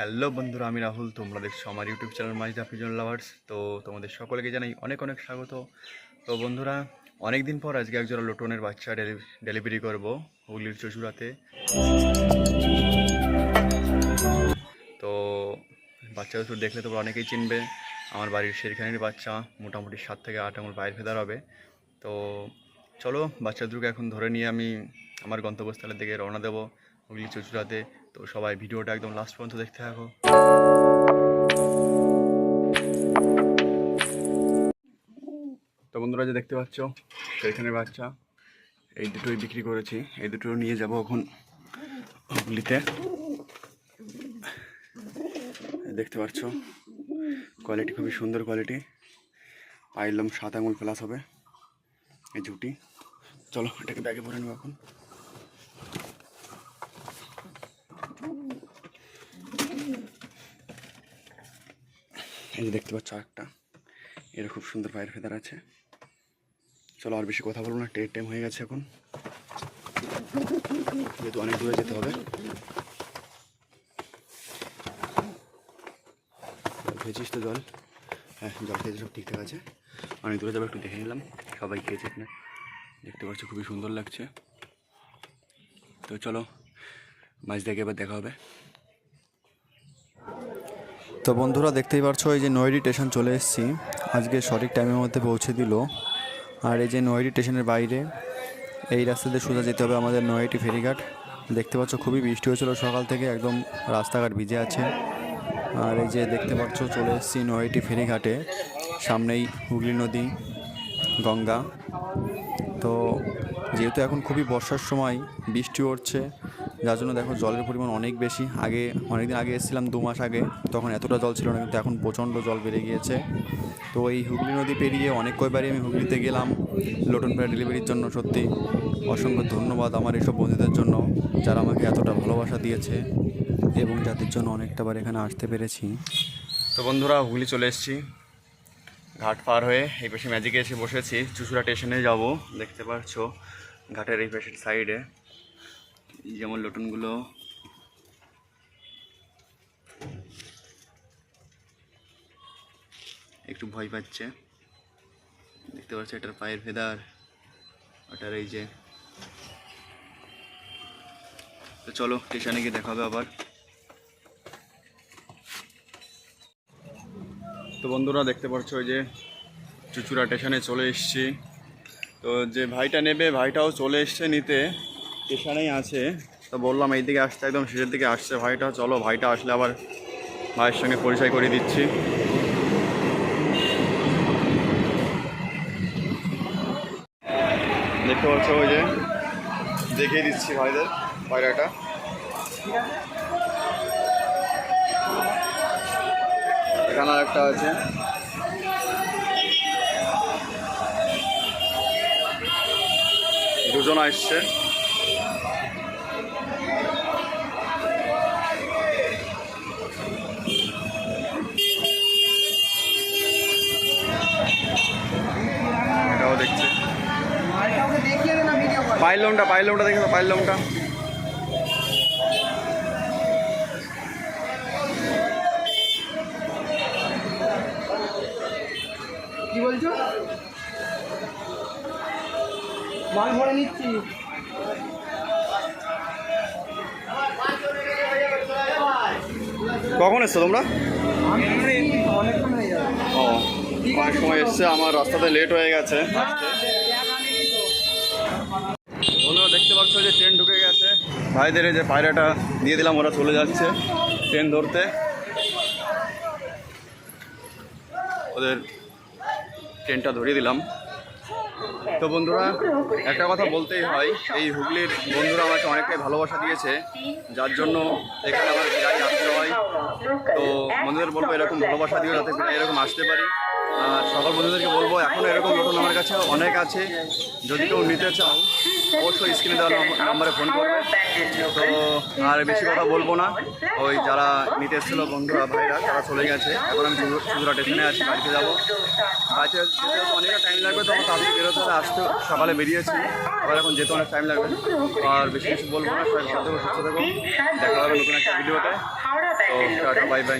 Hello বন্ধুরা, আমি রাহুল তোমরা দেখছ আমার ইউটিউব চ্যানেল মাইজা ফিজন লাভার্স। তো তোমাদের সকলকে জানাই অনেক অনেক স্বাগত। তো বন্ধুরা অনেক দিন পর আজকে একজোড়া লোটনের বাচ্চা ডেলিভারি করব হুগলির চচুড়াতে তো বাচ্চা দুটো দেখলে তোমরা অনেকেই চিনবে, আমার বাড়ির শেরখানির বাচ্চা, মোটামুটি সাত থেকে আট আঙুল বাইরে ফেদার হবে। তো চলো, বাচ্চা দুটোকে এখন ধরে নিয়ে আমি আমার গন্তব্যস্থলের দিকে রওনা দেবো। হুগলি চচুড়াতে তো সবাই ভিডিওটা একদম লাস্ট পর্যন্ত দেখতে থাকো। তো বন্ধুরা যে দেখতে পাচ্ছ সেইখানের বাচ্চা, এই দুটোই বিক্রি করেছি। এই দুটো নিয়ে যাব এখন হুগলিতে দেখতে পাচ্ছ কোয়ালিটি খুবই সুন্দর কোয়ালিটি পাইলাম সাত আঙুল প্লাস হবে। এই জুটি চলো, এটাকে ব্যাগে ভরে নেব এখন। এই যে দেখতে পাচ্ছ একটা এর খুব সুন্দর পায়ের ফেদার আছে। চলো আর বেশি কথা বলব না, টের টাইম হয়ে গেছে এখন। যেহেতু অনেক দূরে যেতে হবে। খেয়েছিস তো জল? হ্যাঁ জল খেয়েছে, সব ঠিকঠাক আছে। অনেক দূরে যাব, একটু দেখে নিলাম। সবাই খেয়েছে কিনা? দেখতে পাচ্ছ, খুবই সুন্দর লাগছে। তো চলো মাছ দেখে এবার দেখা হবে। তো বন্ধুরা দেখতেই পারছ, এই যে নয়ডি স্টেশন চলে এসেছি। আজকে সঠিক টাইমের মধ্যে পৌঁছে দিল। আর এই যে নয়ডি স্টেশনের বাইরে, এই রাস্তা দিয়ে সোজা যেতে হবে আমাদের নয়টি ফেরিঘাট। দেখতে পাচ্ছ, খুবই বৃষ্টি হয়েছিল সকাল থেকে, একদম রাস্তাঘাট ভিজে আছে। আর এই যে দেখতে পাচ্ছ, চলে এসেছি নয়টি ফেরিঘাটে। সামনেই হুগলি নদী, গঙ্গা। তো যেহেতু এখন খুবই বর্ষার সময়, বৃষ্টি পড়ছে যার জন্য দেখো জলের পরিমাণ অনেক বেশি। আগে, অনেকদিন আগে এসেছিলাম, দু মাস আগে। তখন এতটা জল ছিল না, কিন্তু এখন প্রচণ্ড জল বেড়ে গিয়েছে। তো এই হুগলি নদী পেরিয়ে অনেক কয়বারই আমি হুগলিতে গেলাম। লোটন পেড়া ডেলিভারির জন্য সত্যি অসংখ্য ধন্যবাদ আমার এইসব বন্ধুদের জন্য, যারা আমাকে এতটা ভালোবাসা দিয়েছে এবং যাদের জন্য অনেকটা বার এখানে আসতে পেরেছি। তো বন্ধুরা, হুগলি চলে এসেছি। ঘাট পার হয়ে এই পাশে ম্যাজিকে এসে বসেছি। চুচুড়া স্টেশনে যাব, দেখতে পাচ্ছ ঘাটের এই পাশের সাইডে যেমন লটুনগুলো। একটু ভয় পাচ্ছে। দেখতে পাচ্ছ, এটার পায়ের ফেদার, ওটার এই যে। তো চলো, স্টেশনে গিয়ে দেখা হবে আবার। তো বন্ধুরা, দেখতে পাচ্ছ, ওই যে চুচুড়া স্টেশনে চলে এসেছি। তো যে ভাইটা নেবে, ভাইটাও চলে এসছে নিতে। স্টেশনেই আছে। তো বললাম এই দিকে আসতে, একদম শেষের দিকে আসছে ভাইটা। চলো, ভাইটা আসলে আবার ভাইয়ের সঙ্গে পরিচয় করে দিচ্ছি। দেখতে পাচ্ছ ওই যে, দেখিয়ে দিচ্ছি ভাইদের পায়রাটা। এখানে একটা আছে। দুজন আসছে। দেখছে। পাইল লোমটা পাইল লোমটা দেখে পাইল লোমটা। কি বলছো? মাল ভরে নিচ্ছি। কখন এসছো তোমরা? আমি অনেকক্ষণ হয়ে যাবে। ও। অনেক সময় এসছে আমার রাস্তাতে লেট হয়ে গেছে। বন্ধুরা, দেখতে পাচ্ছ যে ট্রেন ঢুকে গেছে। ভাইদের যে পায়রাটা দিয়ে দিলাম, ওরা চলে যাচ্ছে ট্রেন ধরতে। ওদের ট্রেনটা ধরিয়ে দিলাম। তো বন্ধুরা, একটা কথা বলতেই হয়, এই হুগলির বন্ধুরা আমাকে অনেকটাই ভালোবাসা দিয়েছে। যার জন্য এখানে আমার প্রায় আসতে হয়। তো বন্ধুদের বলব এরকম ভালোবাসা দিও যাতে এরকম আসতে পারি। আর সকল বন্ধুদেরকে বলব এখনও এরকম নতুন আমার কাছে অনেক আছে। যদি কেউ নিতে চাও, অবশ্যই স্ক্রিনে দেওয়া নাম্বারে ফোন করবে। তো আর বেশি কথা বলব না। ওই যারা নিতে এসেছিল, বন্ধুরা, ভাইরা, তারা চলে গেছে। এখন আমি চুচুরা স্টেশনে আছি, বাড়িতে যাব। বাড়িতে যেতে অনেকটা টাইম লাগবে তো আমার তাড়াতাড়ি বেরোতে হবে। আসতে সকালে বেরিয়েছি। আবার এখন যেতে অনেক টাইম লাগবে। আর বেশি কিছু বলব না। সবাই ভালো থেকো, সুস্থ থেকো। দেখা হবে নতুন একটা ভিডিওতে তো। Tata bye bye